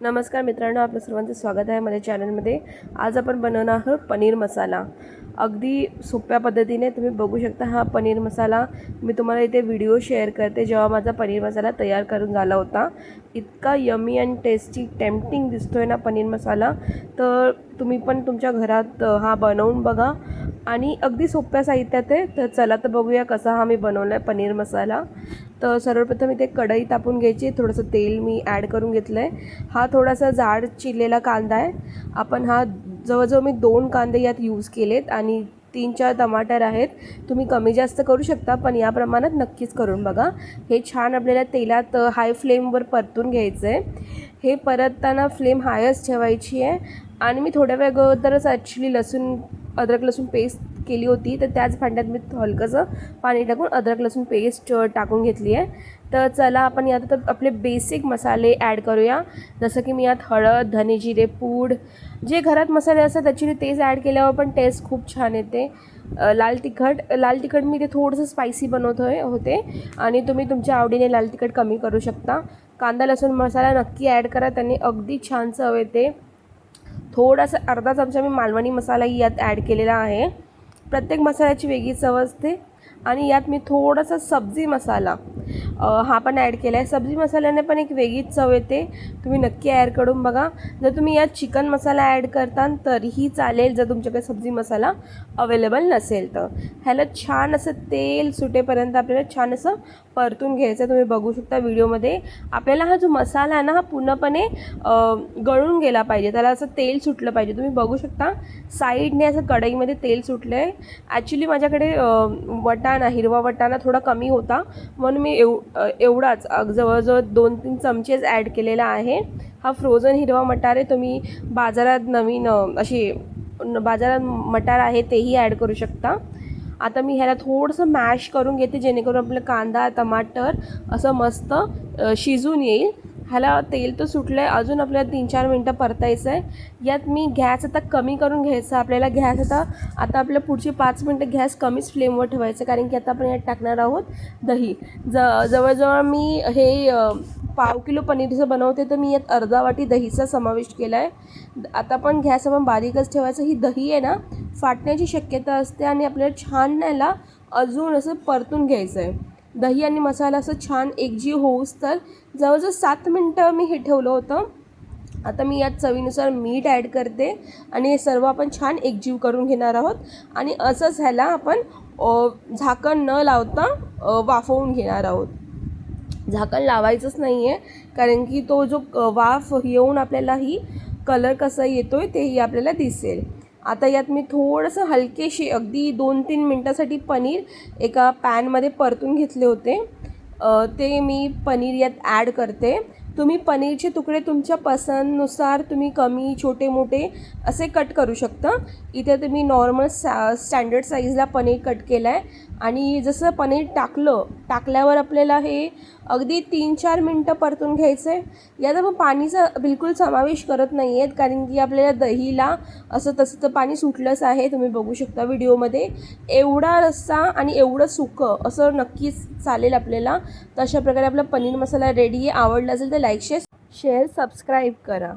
नमस्कार मित्रांनो आपलं सर्वांचं स्वागत आहे माझ्या चॅनलमध्ये. आज आपण बनवणार आहोत पनीर मसाला. अगदी सोप्या पद्धतीने तुम्ही बघू शकता हा पनीर मसाला. मी तुम्हाला इथे व्हिडिओ शेअर करते जेव्हा माझा पनीर मसाला तयार करून झाला होता. इतका यमी अँड टेस्टी टेम्पटिंग दिसतो आहे ना पनीर मसाला. तर तुम्ही पण तुमच्या घरात हा बनवून बघा. आणि अगदी सोप्या साहित्यात आहे. तर चला तर बघूया कसा हा मी बनवला आहे पनीर मसाला. तर सर्वप्रथम इथे कढई तापून घ्यायची. थोडंसं तेल मी ॲड करून घेतलं आहे हा थोडासा जाड चिरलेला कांदा आहे. आपण हा जवळजवळ मी दोन कांदे यात यूज केलेत आणि तीन चार टमाटर आहेत. तुम्ही कमी जास्त करू शकता पण या प्रमाणात नक्कीच करून बघा. हे छान आपल्याला तेलात हाय फ्लेमवर परतून घ्यायचं आहे हे परतताना फ्लेम हायच ठेवायची आहे. आणि मी थोड्या वेळ अगोदरच ॲक्च्युली लसूण अद्रक लसूण पेस्ट केली होती तर त्याच भांड्यात मी हलकंसं पाणी टाकून अद्रक लसूण पेस्ट टाकून घेतली आहे. तर चला आपण यात आता आपले बेसिक मसाले ॲड करूया. जसं की मी यात हळद धने जिरे पूड जे घरात मसाले असतात ॲक्च्युली तेच ॲड केल्यावर पण टेस्ट खूप छान येते. लाल तिखट लाल तिखट मी ते थोडंसं स्पायसी बनवत आहे होते. आणि तुम्ही तुमच्या आवडीने लाल तिखट कमी करू शकता. कांदा लसूण मसाला नक्की ॲड करा त्यांनी अगदी छान चव येते थोडासा अर्धा चमचा मी मालवणी मसालाही यात ॲड केलेला आहे. प्रत्येक मसाल्याची वेगळी चव असते. आणि यात मी थोडासा सब्जी मसाला हा पण ॲड केला आहे सब्जी मसाल्याने पण एक वेगळीच चव येते. तुम्ही नक्की ॲड करून बघा. जर तुम्ही यात चिकन मसाला ॲड करता तरीही चालेल जर तुमच्याकडे सब्जी मसाला अवेलेबल नसेल तर. ह्याला छान असं तेल सुटेपर्यंत आपल्याला छान असं परतून घ्यायचं तुम्ही बघू शकता व्हिडिओमध्ये. आपल्याला हा जो मसाला आहे ना हा पूर्णपणे गळून गेला पाहिजे. त्याला असं तेल सुटलं पाहिजे. तुम्ही बघू शकता. साईडने असं कढईमध्ये तेल सुटलं आहे ॲक्च्युली माझ्याकडे वटाणा हिरवा वटाणा थोडा कमी होता. म्हणून मी एव एवढाच. जवळजवळ दोन तीन चमचेच ॲड केलेला आहे. हा फ्रोझन हिरवा मटार आहे तुम्ही बाजारात नवीन अशी न- बाजारात मटार आहे तेही ॲड करू शकता. आता मी ह्याला थोडंसं मॅश करून घेते जेणेकरून आपलं कांदा टमाटर असं मस्त शिजून येईल. ह्याला तेल तर सुटलं आहे अजून आपल्याला तीन चार मिनटं परतायचं आहे यात मी गॅस आता कमी करून घ्यायचा आपल्याला गॅस आता आता आपल्या पुढची पाच मिनटं गॅस कमीच फ्लेमवर ठेवायचं कारण की आता आपण यात टाकणार आहोत दही. ज जवळजवळ मी हे पाव किलो पनीरचं बनवते तर मी यात अर्धा वाटी दहीचा समावेश केला आहे आता पण गॅस आपण बारीकच ठेवायचं ही दही आहे ना फाटण्याची शक्यता असते आणि आपल्याला छान न्यायला अजून असं परतून घ्यायचं आहे दही आणि मसाला असं छान एकजीव होऊस तर जवळजवळ सात मिनटं मी हे ठेवलं होतं. आता मी यात चवीनुसार मीठ ॲड करते आणि हे सर्व आपण छान एकजीव करून घेणार आहोत. आणि असंच ह्याला आपण झाकण न लावता वाफवून घेणार आहोत. झाकण लावायचंच नाही आहे कारण की तो जो क- वाफ येऊन आपल्याला ही कलर कसा येतो आहे तेही आपल्याला दिसेल. आता यात मी थोडंसं हलकेशी अगदी दोन तीन मिनटासाठी पनीर एका पॅनमध्ये परतून घेतले होते. ते मी पनीर यात ॲड करते. तुम्ही पनीरचे तुकडे तुमच्या पसंतनुसार तुम्ही कमी छोटे मोठे असे कट करू शकता. इथे तुम्ही नॉर्मल सा स्टँडर्ड साईजला पनीर कट केलं आहे आणि जसं पनीर टाकलं टाकल्यावर आपल्याला हे अगदी तीन चार मिनटं परतून घ्यायचं आहे यात आपण पाणीचा बिलकुल समावेश करत नाही आहेत कारण की आपल्याला दहीला असं तसं तर पाणी सुटलंच आहे. तुम्ही बघू शकता व्हिडिओमध्ये. एवढा रस्सा आणि एवढं सुकं असं नक्कीच चालेल आपल्याला. तर अशा प्रकारे आपला पनीर मसाला रेडी आहे. आवडला असेल तर लाईक शेअर शेअर सबस्क्राईब करा.